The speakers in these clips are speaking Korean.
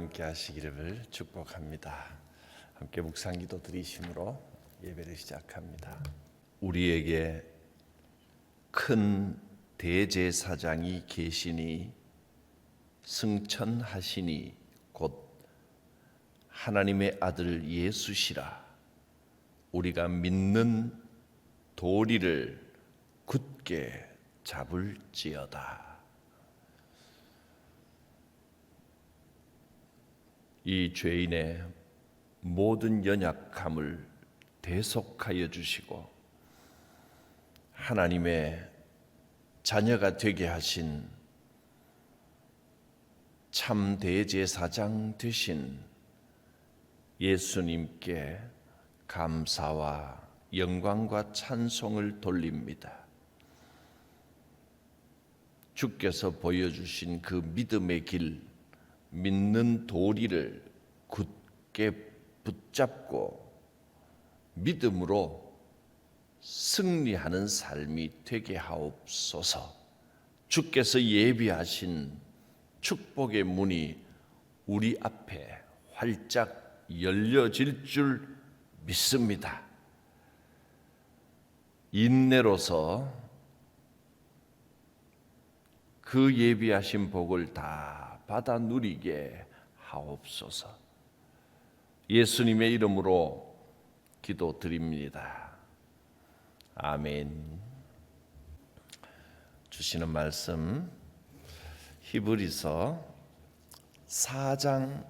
함께 하시기를 축복합니다. 함께 묵상기도 드리심으로 예배를 시작합니다. 우리에게 큰 대제사장이 계시니 승천하시니 곧 하나님의 아들 예수시라 우리가 믿는 도리를 굳게 잡을지어다. 이 죄인의 모든 연약함을 대속하여 주시고 하나님의 자녀가 되게 하신 참 대제사장 되신 예수님께 감사와 영광과 찬송을 돌립니다. 주께서 보여주신 그 믿음의 길, 믿는 도리를 굳게 붙잡고 믿음으로 승리하는 삶이 되게 하옵소서. 주께서 예비하신 축복의 문이 우리 앞에 활짝 열려질 줄 믿습니다. 인내로서 그 예비하신 복을 다 받아 누리게 하옵소서. 예수님의 이름으로 기도드립니다. 아멘. 주시는 말씀 히브리서 4장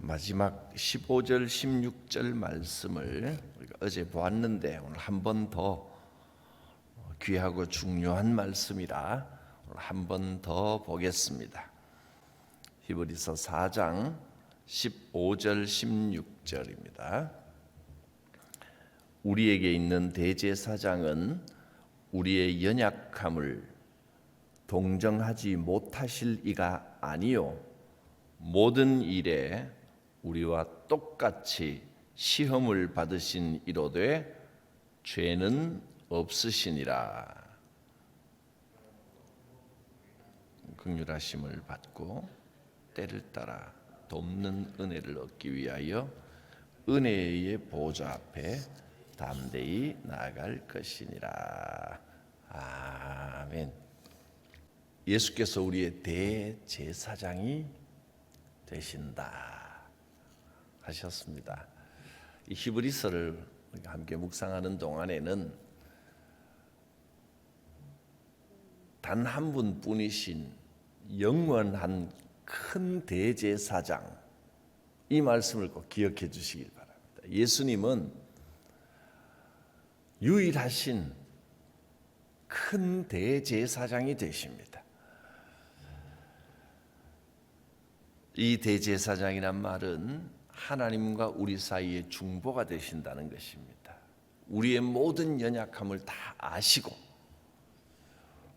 마지막 15절 16절 말씀을 어제 보았는데 오늘 한 번 더 귀하고 중요한 말씀이라 한 번 더 보겠습니다. 히브리서 4장 15절 16절입니다. 우리에게 있는 대제사장은 우리의 연약함을 동정하지 못하실 이가 아니요 모든 일에 우리와 똑같이 시험을 받으신 이로되 죄는 없으시니라 긍휼하심을 받고 때를 따라 돕는 은혜를 얻기 위하여 은혜의 보좌 앞에 담대히 나아갈 것이니라 아멘. 예수께서 우리의 대제사장이 되신다 하셨습니다. 이 히브리서를 함께 묵상하는 동안에는 단 한 분뿐이신 영원한 큰 대제사장 이 말씀을 꼭 기억해 주시길 바랍니다. 예수님은 유일하신 큰 대제사장이 되십니다. 이 대제사장이란 말은 하나님과 우리 사이의 중보가 되신다는 것입니다. 우리의 모든 연약함을 다 아시고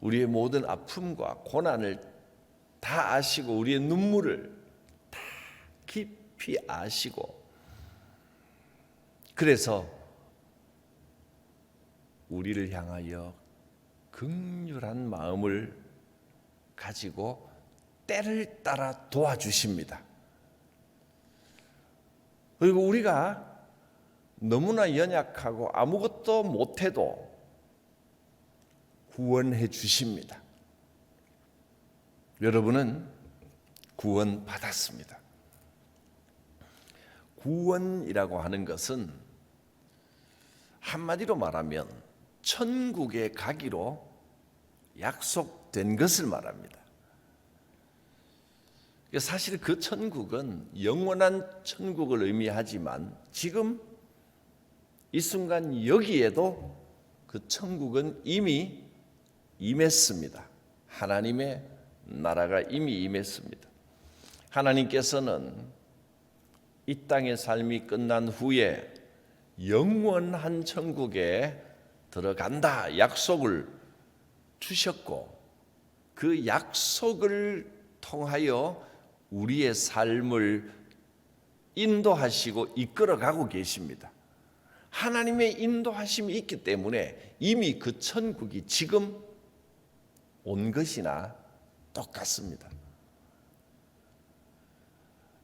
우리의 모든 아픔과 고난을 다 아시고 우리의 눈물을 다 깊이 아시고 그래서 우리를 향하여 극률한 마음을 가지고 때를 따라 도와주십니다. 그리고 우리가 너무나 연약하고 아무것도 못해도 구원해 주십니다. 여러분은 구원 받았습니다. 구원이라고 하는 것은 한마디로 말하면 천국에 가기로 약속된 것을 말합니다. 사실 그 천국은 영원한 천국을 의미하지만 지금 이 순간 여기에도 그 천국은 이미 임했습니다. 하나님의 나라가 이미 임했습니다. 하나님께서는 이 땅의 삶이 끝난 후에 영원한 천국에 들어간다 약속을 주셨고 그 약속을 통하여 우리의 삶을 인도하시고 이끌어가고 계십니다. 하나님의 인도하심이 있기 때문에 이미 그 천국이 지금 온 것이나 똑같습니다.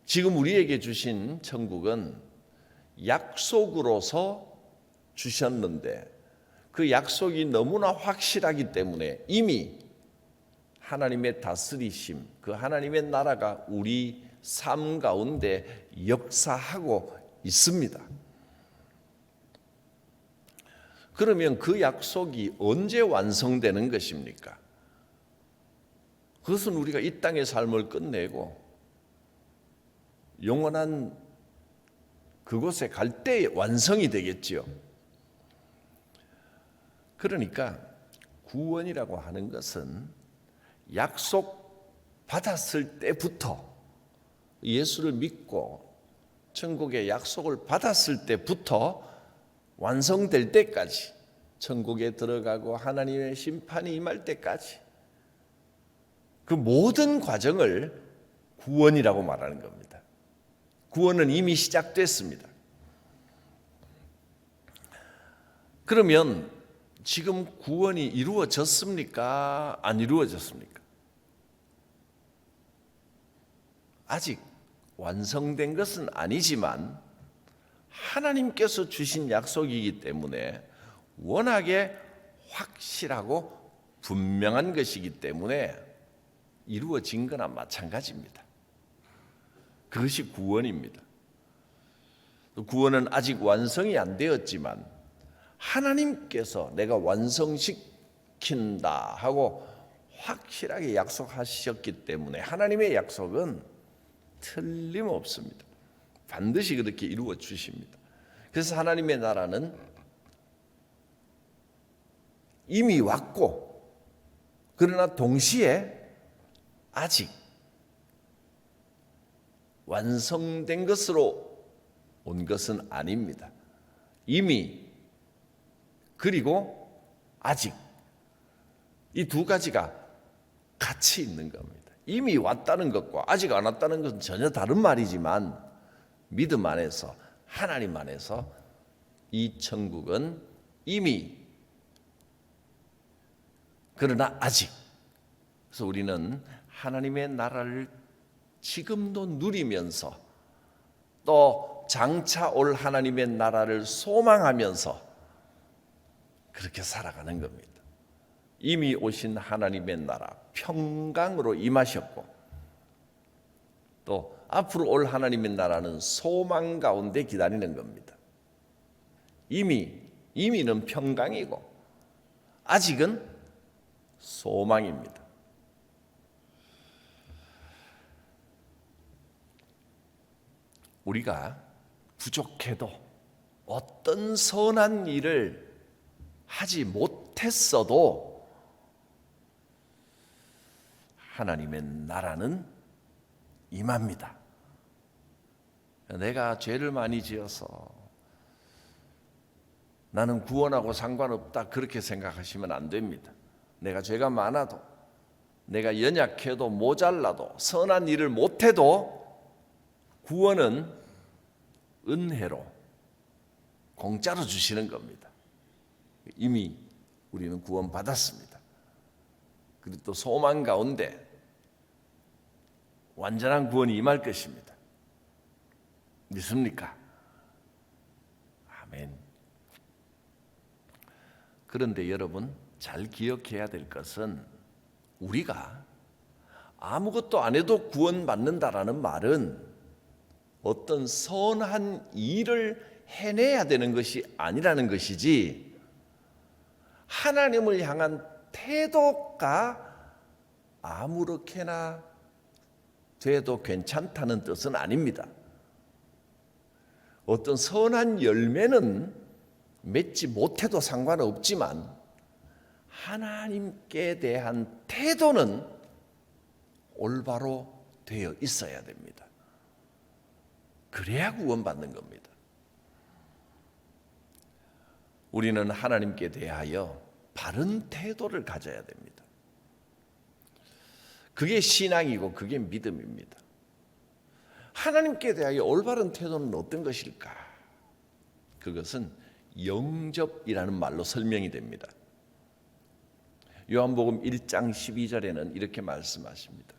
지금 우리에게 주신 천국은 약속으로서 주셨는데 그 약속이 너무나 확실하기 때문에 이미 하나님의 다스리심, 그 하나님의 나라가 우리 삶 가운데 역사하고 있습니다. 그러면 그 약속이 언제 완성되는 것입니까? 그것은 우리가 이 땅의 삶을 끝내고 영원한 그곳에 갈때 완성이 되겠지요. 그러니까 구원이라고 하는 것은 약속 받았을 때부터 예수를 믿고 천국의 약속을 받았을 때부터 완성될 때까지 천국에 들어가고 하나님의 심판이 임할 때까지 그 모든 과정을 구원이라고 말하는 겁니다. 구원은 이미 시작됐습니다. 그러면 지금 구원이 이루어졌습니까? 안 이루어졌습니까? 아직 완성된 것은 아니지만 하나님께서 주신 약속이기 때문에 워낙에 확실하고 분명한 것이기 때문에 이루어진 거나 마찬가지입니다. 그것이 구원입니다. 구원은 아직 완성이 안 되었지만 하나님께서 내가 완성시킨다 하고 확실하게 약속하셨기 때문에 하나님의 약속은 틀림없습니다. 반드시 그렇게 이루어 주십니다. 그래서 하나님의 나라는 이미 왔고 그러나 동시에 아직 완성된 것으로 온 것은 아닙니다. 이미 그리고 아직 이 두 가지가 같이 있는 겁니다. 이미 왔다는 것과 아직 안 왔다는 것은 전혀 다른 말이지만 믿음 안에서 하나님 안에서 이 천국은 이미 그러나 아직 그래서 우리는 하나님의 나라를 지금도 누리면서 또 장차 올 하나님의 나라를 소망하면서 그렇게 살아가는 겁니다. 이미 오신 하나님의 나라 평강으로 임하셨고 또 앞으로 올 하나님의 나라는 소망 가운데 기다리는 겁니다. 이미 이미는 평강이고 아직은 소망입니다. 우리가 부족해도 어떤 선한 일을 하지 못했어도 하나님의 나라는 임합니다. 내가 죄를 많이 지어서 나는 구원하고 상관없다 그렇게 생각하시면 안 됩니다. 내가 죄가 많아도 내가 연약해도 모자라도 선한 일을 못해도 구원은 은혜로 공짜로 주시는 겁니다. 이미 우리는 구원 받았습니다. 그리고 또 소망 가운데 완전한 구원이 임할 것입니다. 믿습니까? 아멘. 그런데 여러분 잘 기억해야 될 것은 우리가 아무것도 안 해도 구원받는다라는 말은 어떤 선한 일을 해내야 되는 것이 아니라는 것이지 하나님을 향한 태도가 아무렇게나 돼도 괜찮다는 뜻은 아닙니다. 어떤 선한 열매는 맺지 못해도 상관없지만 하나님께 대한 태도는 올바로 되어 있어야 됩니다. 그래야 구원받는 겁니다. 우리는 하나님께 대하여 바른 태도를 가져야 됩니다. 그게 신앙이고 그게 믿음입니다. 하나님께 대하여 올바른 태도는 어떤 것일까? 그것은 영접이라는 말로 설명이 됩니다. 요한복음 1장 12절에는 이렇게 말씀하십니다.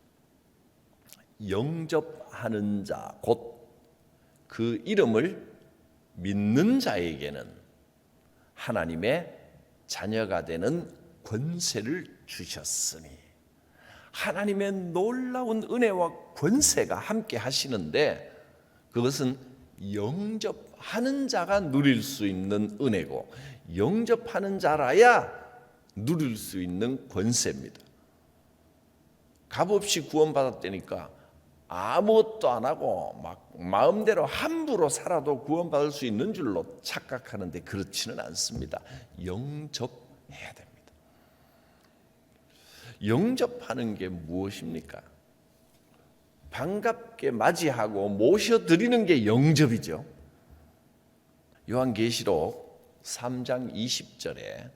영접하는 자, 곧 그 이름을 믿는 자에게는 하나님의 자녀가 되는 권세를 주셨으니 하나님의 놀라운 은혜와 권세가 함께 하시는데 그것은 영접하는 자가 누릴 수 있는 은혜고 영접하는 자라야 누릴 수 있는 권세입니다. 값없이 구원받았다니까 아무것도 안 하고 막 마음대로 함부로 살아도 구원받을 수 있는 줄로 착각하는데 그렇지는 않습니다. 영접해야 됩니다. 영접하는 게 무엇입니까? 반갑게 맞이하고 모셔드리는 게 영접이죠. 요한계시록 3장 20절에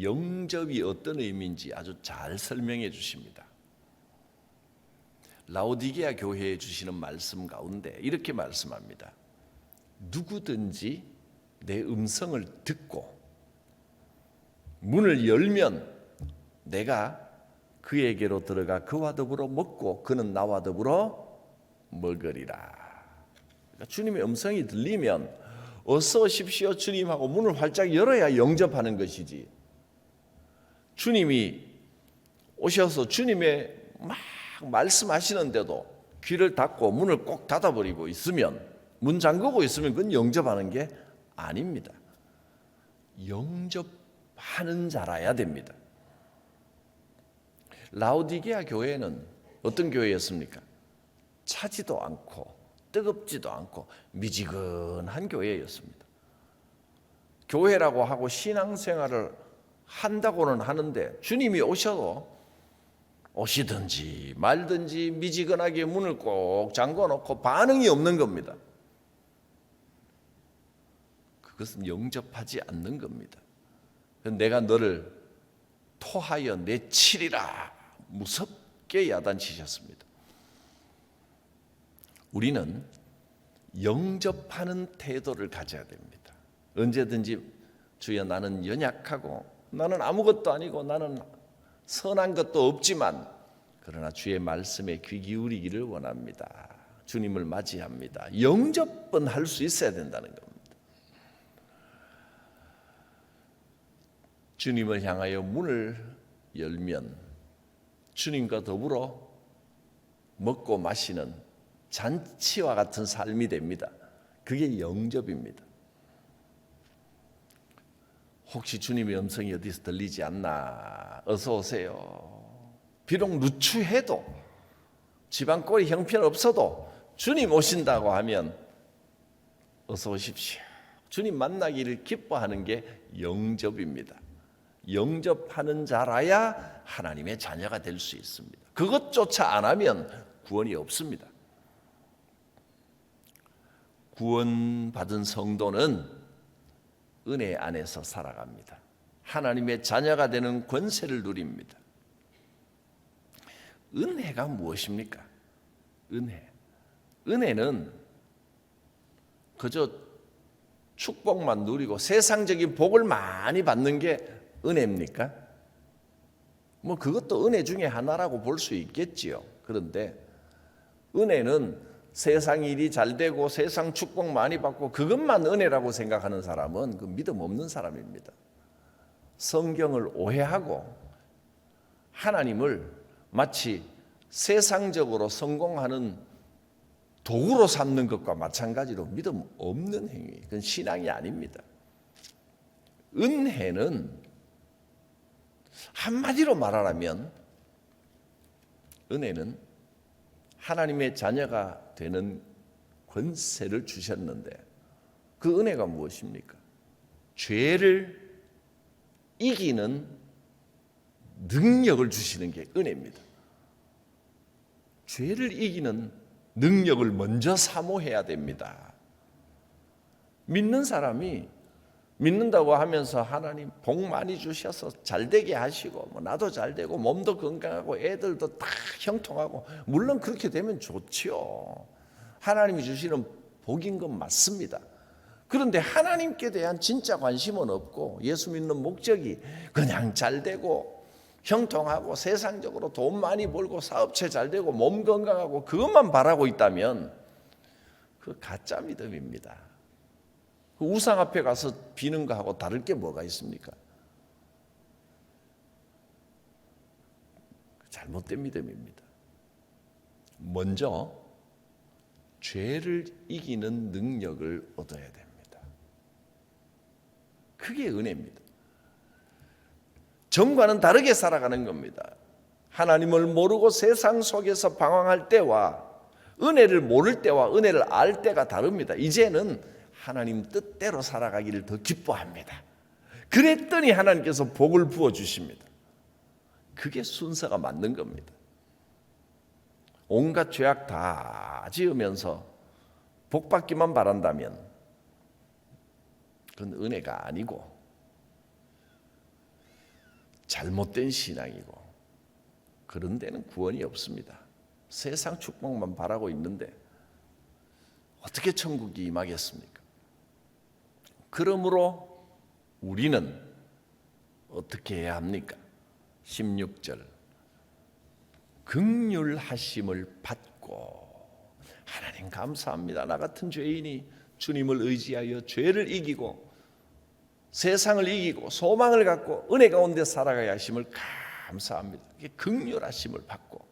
영접이 어떤 의미인지 아주 잘 설명해 주십니다. 라오디게아 교회에 주시는 말씀 가운데 이렇게 말씀합니다. 누구든지 내 음성을 듣고 문을 열면 내가 그에게로 들어가 그와 더불어 먹고 그는 나와 더불어 먹으리라. 그러니까 주님의 음성이 들리면 어서 오십시오 주님하고 문을 활짝 열어야 영접하는 것이지. 주님이 오셔서 주님의 막 말씀하시는데도 귀를 닫고 문을 꼭 닫아버리고 있으면 문 잠그고 있으면 그건 영접하는 게 아닙니다. 영접하는 자라야 됩니다. 라우디게아 교회는 어떤 교회였습니까? 차지도 않고 뜨겁지도 않고 미지근한 교회였습니다. 교회라고 하고 신앙생활을 한다고는 하는데 주님이 오셔도 오시든지 말든지 미지근하게 문을 꼭 잠궈 놓고 반응이 없는 겁니다. 그것은 영접하지 않는 겁니다. 내가 너를 토하여 내치리라 무섭게 야단치셨습니다. 우리는 영접하는 태도를 가져야 됩니다. 언제든지 주여 나는 연약하고 나는 아무것도 아니고 나는 선한 것도 없지만 그러나 주의 말씀에 귀 기울이기를 원합니다. 주님을 맞이합니다. 영접은 할 수 있어야 된다는 겁니다. 주님을 향하여 문을 열면 주님과 더불어 먹고 마시는 잔치와 같은 삶이 됩니다. 그게 영접입니다. 혹시 주님의 음성이 어디서 들리지 않나? 어서 오세요. 비록 누추해도 집안 꼴이 형편없어도 주님 오신다고 하면 어서 오십시오. 주님 만나기를 기뻐하는 게 영접입니다. 영접하는 자라야 하나님의 자녀가 될 수 있습니다. 그것조차 안 하면 구원이 없습니다. 구원받은 성도는 은혜 안에서 살아갑니다. 하나님의 자녀가 되는 권세를 누립니다. 은혜가 무엇입니까? 은혜. 은혜는 그저 축복만 누리고 세상적인 복을 많이 받는 게 은혜입니까? 뭐 그것도 은혜 중에 하나라고 볼 수 있겠지요. 그런데 은혜는 세상 일이 잘 되고 세상 축복 많이 받고 그것만 은혜라고 생각하는 사람은 그 믿음 없는 사람입니다. 성경을 오해하고 하나님을 마치 세상적으로 성공하는 도구로 삼는 것과 마찬가지로 믿음 없는 행위, 그건 신앙이 아닙니다. 은혜는 한마디로 말하라면 은혜는 하나님의 자녀가 되는 권세를 주셨는데 그 은혜가 무엇입니까? 죄를 이기는 능력을 주시는 게 은혜입니다. 죄를 이기는 능력을 먼저 사모해야 됩니다. 믿는 사람이 믿는다고 하면서 하나님 복 많이 주셔서 잘 되게 하시고 뭐 나도 잘 되고 몸도 건강하고 애들도 다 형통하고 물론 그렇게 되면 좋지요. 하나님이 주시는 복인 건 맞습니다. 그런데 하나님께 대한 진짜 관심은 없고 예수 믿는 목적이 그냥 잘 되고 형통하고 세상적으로 돈 많이 벌고 사업체 잘 되고 몸 건강하고 그것만 바라고 있다면 그 가짜 믿음입니다. 그 우상 앞에 가서 비는 거하고 다를 게 뭐가 있습니까? 잘못된 믿음입니다. 먼저 죄를 이기는 능력을 얻어야 됩니다. 그게 은혜입니다. 전과는 다르게 살아가는 겁니다. 하나님을 모르고 세상 속에서 방황할 때와 은혜를 모를 때와 은혜를 알 때가 다릅니다. 이제는 하나님 뜻대로 살아가기를 더 기뻐합니다. 그랬더니 하나님께서 복을 부어 주십니다. 그게 순서가 맞는 겁니다. 온갖 죄악 다 지으면서 복 받기만 바란다면 그건 은혜가 아니고 잘못된 신앙이고 그런 데는 구원이 없습니다. 세상 축복만 바라고 있는데 어떻게 천국이 임하겠습니까? 그러므로 우리는 어떻게 해야 합니까? 16절 극률하심을 받고 하나님 감사합니다. 나 같은 죄인이 주님을 의지하여 죄를 이기고 세상을 이기고 소망을 갖고 은혜 가운데 살아가야 하심을 감사합니다. 극률하심을 받고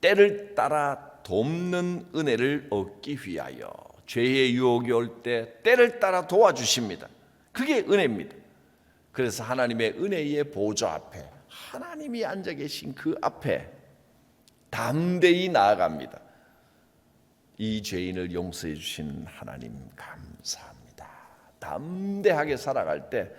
때를 따라 돕는 은혜를 얻기 위하여 죄의 유혹이 올 때 때를 따라 도와주십니다. 그게 은혜입니다. 그래서 하나님의 은혜의 보좌 앞에 하나님이 앉아 계신 그 앞에 담대히 나아갑니다. 이 죄인을 용서해 주신 하나님 감사합니다. 담대하게 살아갈 때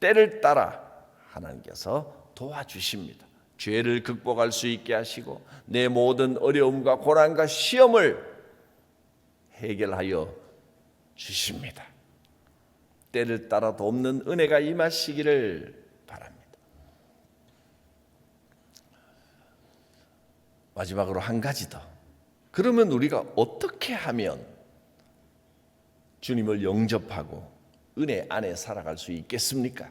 때를 따라 하나님께서 도와주십니다. 죄를 극복할 수 있게 하시고 내 모든 어려움과 고난과 시험을 해결하여 주십니다. 때를 따라 돕는 은혜가 임하시기를 바랍니다. 마지막으로 한 가지 더. 그러면 우리가 어떻게 하면 주님을 영접하고 은혜 안에 살아갈 수 있겠습니까?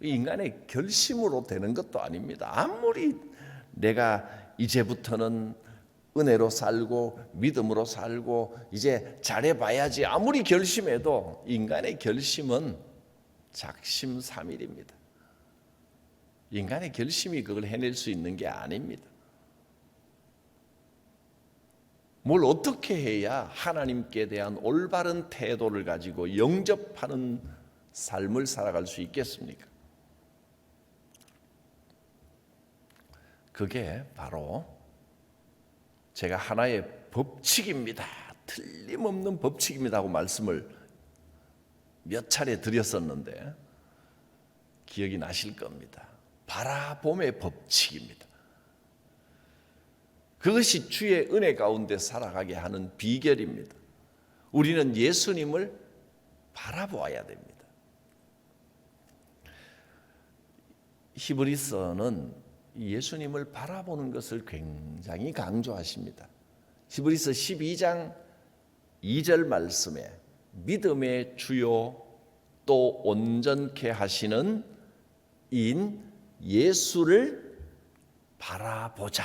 인간의 결심으로 되는 것도 아닙니다. 아무리 내가 이제부터는 은혜로 살고 믿음으로 살고 이제 잘해봐야지 아무리 결심해도 인간의 결심은 작심삼일입니다. 인간의 결심이 그걸 해낼 수 있는 게 아닙니다. 뭘 어떻게 해야 하나님께 대한 올바른 태도를 가지고 영접하는 삶을 살아갈 수 있겠습니까? 그게 바로 제가 하나의 법칙입니다. 틀림없는 법칙입니다 하고 말씀을 몇 차례 드렸었는데 기억이 나실 겁니다. 바라봄의 법칙입니다. 그것이 주의 은혜 가운데 살아가게 하는 비결입니다. 우리는 예수님을 바라보아야 됩니다. 히브리서는 예수님을 바라보는 것을 굉장히 강조하십니다. 히브리서 12장 2절 말씀에 믿음의 주요 또 온전케 하시는 인 예수를 바라보자.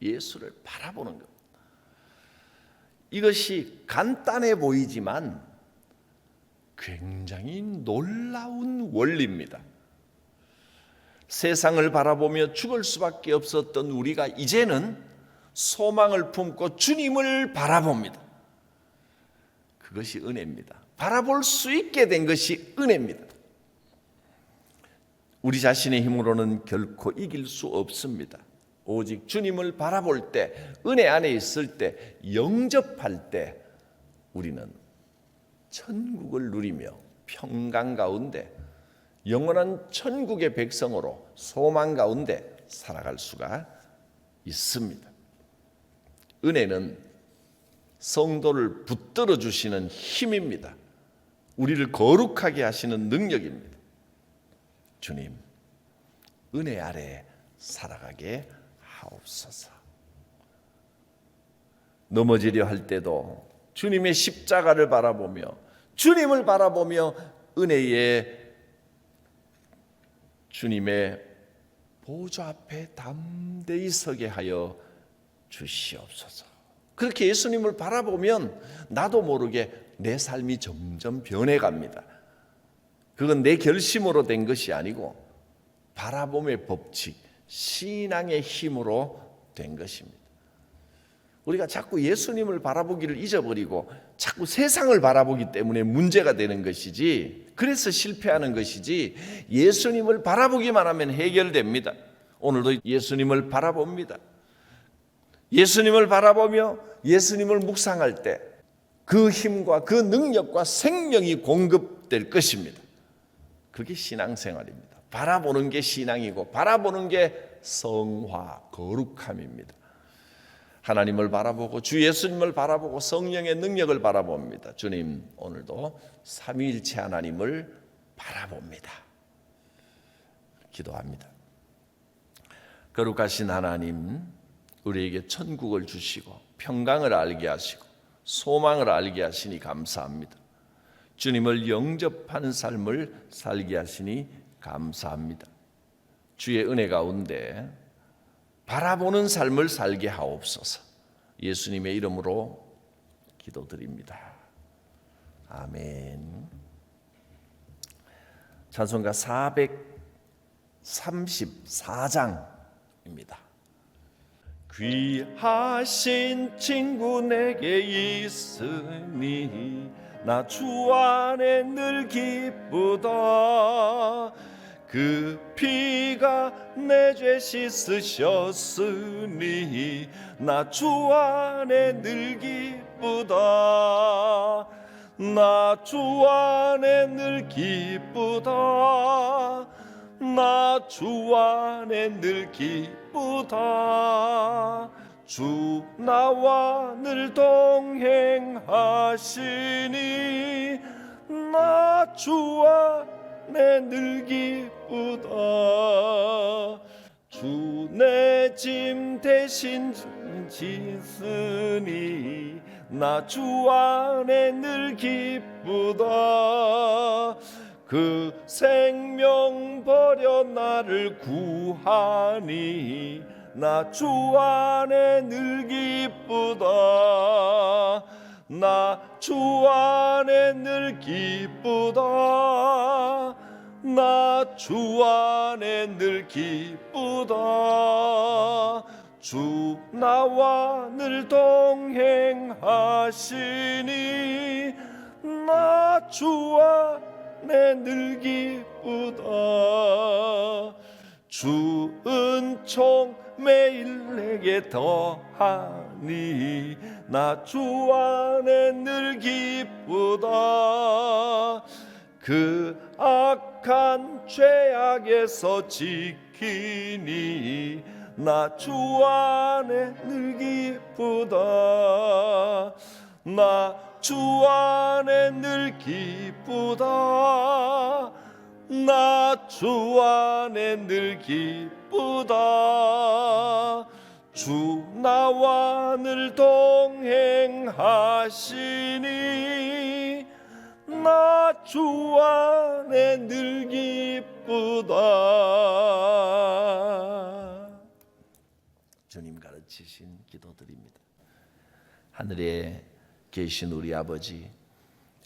예수를 바라보는 것. 이것이 간단해 보이지만 굉장히 놀라운 원리입니다. 세상을 바라보며 죽을 수밖에 없었던 우리가 이제는 소망을 품고 주님을 바라봅니다. 그것이 은혜입니다. 바라볼 수 있게 된 것이 은혜입니다. 우리 자신의 힘으로는 결코 이길 수 없습니다. 오직 주님을 바라볼 때, 은혜 안에 있을 때, 영접할 때, 우리는 천국을 누리며 평강 가운데 영원한 천국의 백성으로 소망 가운데 살아갈 수가 있습니다. 은혜는 성도를 붙들어 주시는 힘입니다. 우리를 거룩하게 하시는 능력입니다. 주님, 은혜 아래 살아가게 하옵소서. 넘어지려 할 때도 주님의 십자가를 바라보며 주님을 바라보며 은혜의 주님의 보좌 앞에 담대히 서게 하여 주시옵소서. 그렇게 예수님을 바라보면 나도 모르게 내 삶이 점점 변해갑니다. 그건 내 결심으로 된 것이 아니고 바라봄의 법칙, 신앙의 힘으로 된 것입니다. 우리가 자꾸 예수님을 바라보기를 잊어버리고 자꾸 세상을 바라보기 때문에 문제가 되는 것이지 그래서 실패하는 것이지 예수님을 바라보기만 하면 해결됩니다. 오늘도 예수님을 바라봅니다. 예수님을 바라보며 예수님을 묵상할 때 그 힘과 그 능력과 생명이 공급될 것입니다. 그게 신앙생활입니다. 바라보는 게 신앙이고 바라보는 게 성화, 거룩함입니다. 하나님을 바라보고 주 예수님을 바라보고 성령의 능력을 바라봅니다. 주님 오늘도 삼위일체 하나님을 바라봅니다. 기도합니다. 거룩하신 하나님 우리에게 천국을 주시고 평강을 알게 하시고 소망을 알게 하시니 감사합니다. 주님을 영접하는 삶을 살게 하시니 감사합니다. 주의 은혜 가운데 바라보는 삶을 살게 하옵소서. 예수님의 이름으로 기도드립니다. 아멘. 찬송가 434장입니다. 귀하신 친구 내게 있으니 나 주 안에 늘 기쁘다 그 피가 내 죄 씻으셨으니 나 주 안에 늘 기쁘다. 나 주 안에 늘 기쁘다. 나 주 안에 늘 기쁘다. 주 나와 늘 동행하시니 나주안 에늘 기쁘다 주 내 짐 대신 지으니 나 주 안에 늘 기쁘다 그 생명 버려 나를 구하니 나 주 안에 늘 기쁘다 나 주 안에 늘 기쁘다. 나 주 안에 늘 기쁘다. 주 나와 늘 동행하시니 나주 안에 늘 기쁘다. 주 은총 매일 내게 더 하니 나 주 안에 늘 기쁘다. 그 악한 죄악에서 지키니 나 주 안에 늘 기쁘다. 나 주 안에 늘 기쁘다. 나 주 안에 늘 기쁘다 주 나와 늘 동행하시니 나 주 안에 늘 기쁘다. 주님 가르치신 기도드립니다. 하늘에 계신 우리 아버지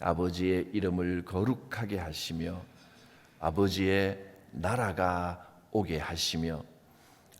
아버지의 이름을 거룩하게 하시며 아버지의 나라가 오게 하시며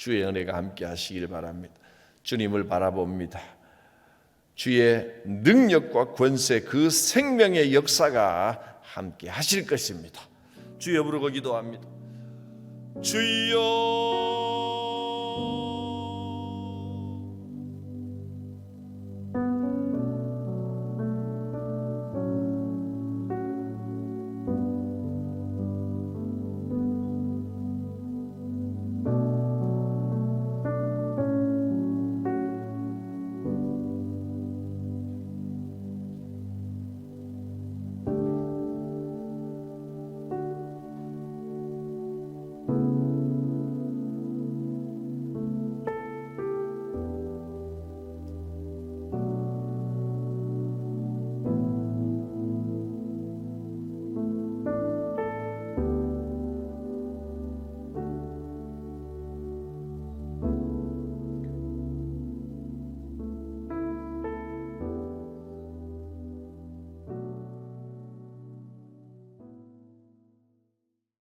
주의 은혜가 함께 하시길 바랍니다. 주님을 바라봅니다. 주의 능력과 권세 그 생명의 역사가 함께 하실 것입니다. 주여 부르고 기도합니다. 주여